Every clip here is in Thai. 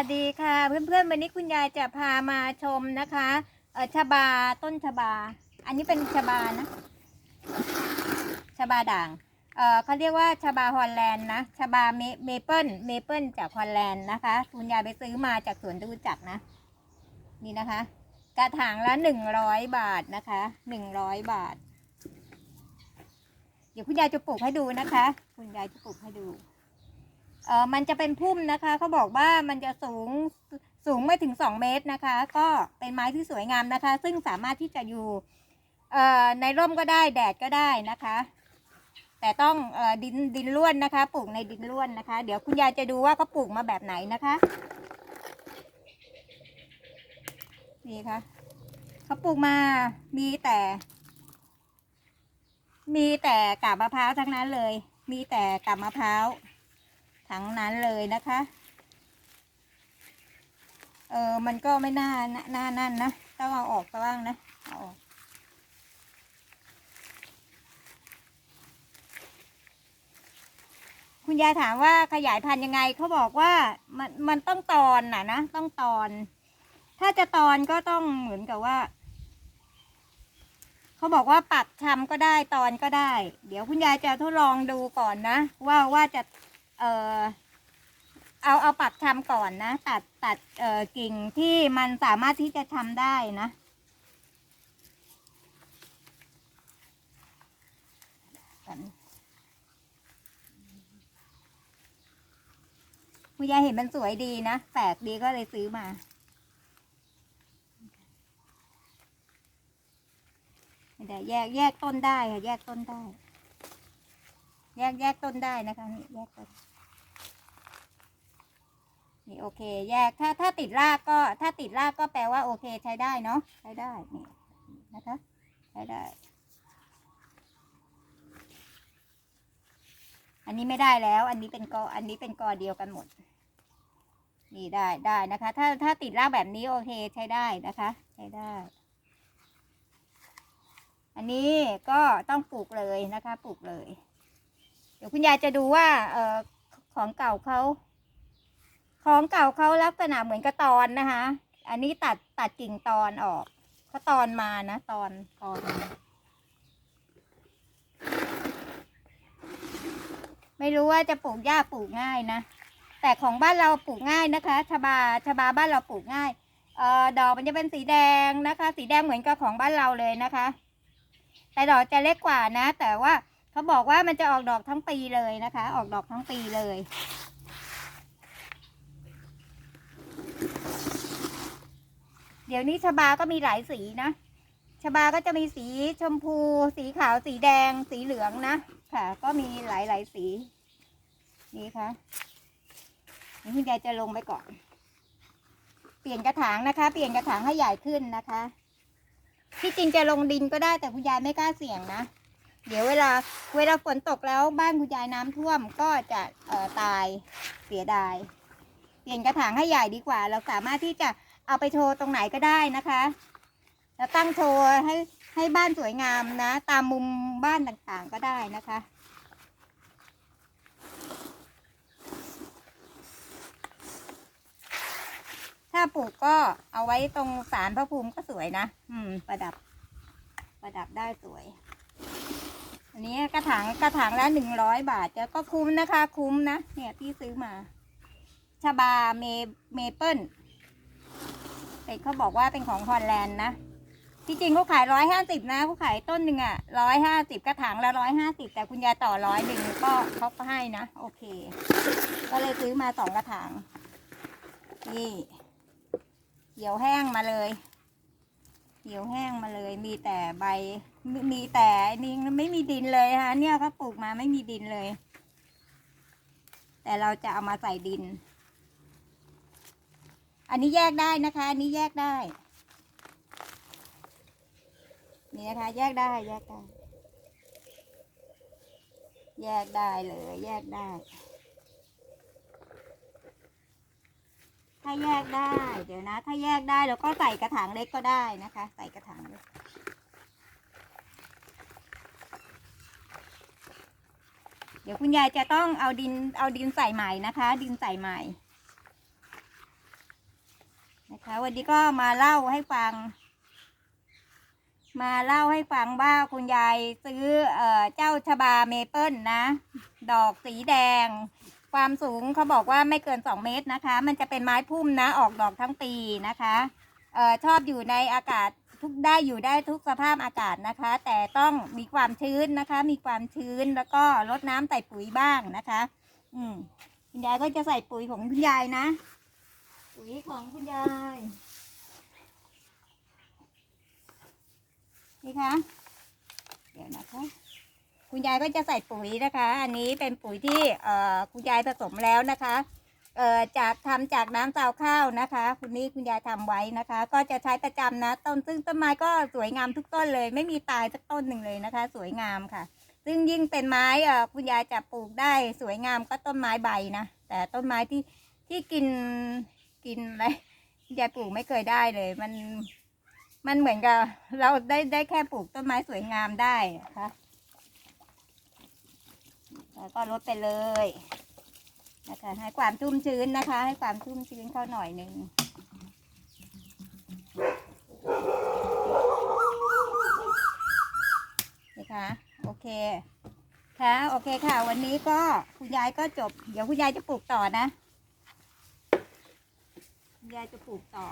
วัสดีค่ะ เพื่อนๆวันนี้คุณยายจะพามาชมนะคะเออชบาต้นชบา อันนี้เป็นชบานะชบาด่างเออเขาเรียกว่าชบาฮอลแลนด์นะชบาเมเปิลเมเปิลจากฮอลแลนด์นะคะ คุณยายไปซื้อมาจากสวนดูจักรนะ นี่นะคะ กระถางละหนึ่งร้อยบาทนะคะหนึ่งร้อยบาท เดี๋ยวคุณยายจะปลูกให้ดูนะคะ คุณยายจะปลูกให้ดู เออมันจะเป็นพุ่มนะคะเขาบอกว่ามันจะสูงสูงไม่ถึงสองเมตรนะคะ ก็เป็นไม้ที่สวยงามนะคะ ซึ่งสามารถที่จะอยู่เอ่อในร่มก็ได้แดดก็ได้นะคะ แต่ต้องเออดินดินล้วนนะคะ ปลูกในดินล้วนนะคะ เดี๋ยวคุณยายจะดูว่าเขาปลูกมาแบบไหนนะคะนี่ค่ะเขาปลูกมามีแต่ มีแต่กาบมะพร้าวทั้งนั้นเลย มีแต่กาบมะพร้าว ทั้งนั้นเลยนะคะ เออมันก็ไม่น่าน่านั่นนะต้องเอาออกบ้างนะเอาออกคุณยายถามว่าขยายพันธุ์ยังไงเขาบอกว่ามันมันต้องตอนน่ะนะต้องตอน ถ้าจะตอนก็ต้องเหมือนกับว่าเขาบอกว่าปักชำก็ได้ตอนก็ได้ เดี๋ยวคุณยายจะทดลองดูก่อนนะว่าว่าจะ เออเอาเอาปักชำก่อนนะ ตัดตัดเอ่อกิ่งที่มันสามารถที่จะทำได้นะกันคุณยายเห็นมันสวยดีนะแปลกดีก็เลยซื้อมาไม่แยกแยกต้นได้ค่ะ แยกต้นได้ แยกแยกต้นได้นะคะนี่แยกต้น นี่โอเค แยกถ้าถ้าติดรากก็ถ้าติดรากก็แปลว่าโอเคใช้ได้เนาะใช้ได้นี่นะคะใช้ได้ อันนี้ไม่ได้แล้ว อันนี้เป็นกออันนี้เป็นกอเดียวกันหมด นี่ได้ได้นะคะ ถ้าถ้าติดรากแบบนี้โอเคใช้ได้นะคะ ใช้ได้ อันนี้ก็ต้องปลูกเลยนะคะ ปลูกเลย เดี๋ยวคุณยายจะดูว่าเออของเก่าเขา ของเก่าเขาลักษณะเหมือนกระตอนนะคะ อันนี้ตัดตัดกิ่งตอนออกเขาตอนมานะ ตอนตอน ไม่รู้ว่าจะปลูกยากปลูกง่ายนะ แต่ของบ้านเราปลูกง่ายนะคะชบาชบาบ้านเราปลูกง่ายเอ่อดอกมันจะเป็นสีแดงนะคะ สีแดงเหมือนกับของบ้านเราเลยนะคะ แต่ดอกจะเล็กกว่านะ แต่ว่าเขาบอกว่ามันจะออกดอกทั้งปีเลยนะคะ ออกดอกทั้งปีเลย เดี๋ยวนี้ชบาก็มีหลายสีนะชบาก็จะมีสีชมพู สีขาว สีแดง สีเหลืองนะ ค่ะ ก็มีหลายหลายสี นี่ค่ะนี่คุณยายจะลงไปก่อน เปลี่ยนกระถางนะคะ เปลี่ยนกระถางให้ใหญ่ขึ้นนะคะ ที่จริงจะลงดินก็ได้แต่คุณยายไม่กล้าเสี่ยงนะ เดี๋ยวเวลา เวลาฝนตกแล้วบ้านคุณยายน้ำท่วมก็จะเอ่อตายเสียดาย ลี่ยนกระถางให้ใหญ่ดีกว่า เราสามารถที่จะเอาไปโชว์ตรงไหนก็ได้นะคะ แล้วตั้งโชว์ให้ให้บ้านสวยงามนะ ตามมุมบ้านต่างๆก็ได้นะคะ ถ้าปลูกก็เอาไว้ตรงศาลพระภูมิก็สวยนะ อืม ประดับ ประดับได้สวย อันนี้กระถางกระถางละหนึ่งร้อยบาทแล้วก็คุ้มนะคะ คุ้มนะ เนี่ยที่ซื้อมา ชบาเมเมเปิลเขาบอกว่าเป็นของฮอลแลนด์นะที่จริงเขาขายร้อยห้าสิบนะเขาขายต้นหนึ่งอะร้อยห้าสิบกระถางละร้อยห้าสิบแต่คุณยายต่อร้อยหนึ่งก็เขาก็ให้นะ โอเค ก็เลยซื้อมาสองกระถาง นี่เหี่ยวแห้งมาเลยเหี่ยวแห้งมาเลย มีแต่ใบมีมีแต่นี่ไม่มีดินเลยฮะเนี่ยเขาปลูกมาไม่มีดินเลย แต่เราจะเอามาใส่ดิน อันนี้แยกได้นะคะ อันนี้แยกได้ นี่นะคะ แยกได้แยกได้ แยกได้เลย แยกได้ ถ้าแยกได้ เดี๋ยวนะ ถ้าแยกได้แล้วก็ใส่กระถางเล็กก็ได้นะคะ ใส่กระถางเล็กเดี๋ยวคุณยายจะต้องเอาดินเอาดินใส่ใหม่นะคะ ดินใส่ใหม่ นะคะ วันนี้ก็มาเล่าให้ฟัง มาเล่าให้ฟังว่าคุณยายซื้อเอ่อเจ้าชบาเมเปิลนะ ดอกสีแดง ความสูงเขาบอกว่าไม่เกิน2เมตรนะคะ มันจะเป็นไม้พุ่มนะออกดอกทั้งปีนะคะเอ่อชอบอยู่ในอากาศทุกได้อยู่ได้ทุกสภาพอากาศนะคะ แต่ต้องมีความชื้นนะคะ มีความชื้นแล้วก็รดน้ำใส่ปุ๋ยบ้างนะคะ อืมคุณยายก็จะใส่ปุ๋ยของคุณยายนะ ปุ๋ยของคุณยายนี่คะเดี๋ยวนะคะคุณยายก็จะใส่ปุ๋ยนะคะ อันนี้เป็นปุ๋ยที่เอ่อคุณยายผสมแล้วนะคะเอ่อจากทำจากน้ำซาวข้าวนะคะคุณนี้คุณยายทำไว้นะคะ ก็จะใช้ประจำนะต้นซึ่งต้นไม้ก็สวยงามทุกต้นเลย ไม่มีตายสักต้นหนึ่งเลยนะคะ สวยงามค่ะ ซึ่งยิ่งเป็นไม้เอ่อคุณยายจะปลูกได้สวยงามก็ต้นไม้ใบนะแต่ต้นไม้ที่ที่กิน กินอะไรยายปลูกไม่เคยได้เลย มันมันเหมือนกับ เราได้ได้แค่ปลูกต้นไม้สวยงามได้นะคะแล้วก็ลดไปเลยนะคะให้ความชุ่มชื้นนะคะ ให้ความชุ่มชื้นเข้าหน่อยหนึ่งนะคะโอเคค่ะโอเคค่ะ วันนี้ก็คุณยายก็จบ เดี๋ยวคุณยายจะปลูกต่อนะ คุณยายจะปลูกต่อ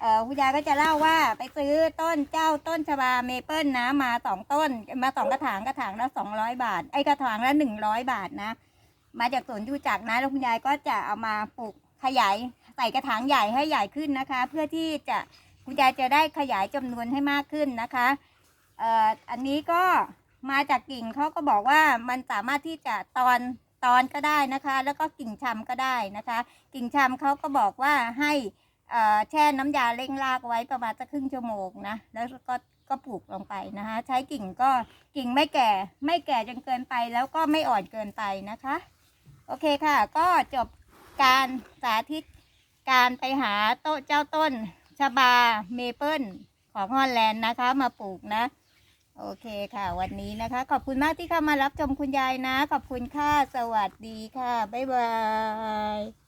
เอ่อคุณยายก็จะเล่าว่าไปซื้อต้นเจ้าต้นชบาเมเปิลนะมาสองต้น มาสองกระถางกระถางละสองร้อยบาท ไอ้กระถางละหนึ่งร้อยบาทนะ มาจากสวนยูจักนะแล้วคุณยายก็จะเอามาปลูกขยายใส่กระถางใหญ่ให้ใหญ่ขึ้นนะคะ เพื่อที่จะคุณยายจะได้ขยายจำนวนให้มากขึ้นนะคะเอ่ออันนี้ก็มาจากกิ่งเขาก็บอกว่ามันสามารถที่จะตอน ตอนก็ได้นะคะ แล้วก็กิ่งชำก็ได้นะคะ กิ่งชำเขาก็บอกว่าให้แช่น้ำยาเร่งรากไว้ประมาณสักครึ่งชั่วโมงนะแล้วก็ก็ปลูกลงไปนะคะ ใช้กิ่งก็กิ่งไม่แก่ ไม่แก่จนเกินไปแล้วก็ไม่อ่อนเกินไปนะคะ โอเคค่ะ ก็จบการสาธิตการไปหาโต๊ะเจ้าต้นชบาเมเปิลของฮอลแลนด์นะคะ มาปลูกนะ โอเคค่ะ วันนี้นะคะ ขอบคุณมากที่เข้ามารับชมคุณยายนะ ขอบคุณค่ะ สวัสดีค่ะ บ๊ายบาย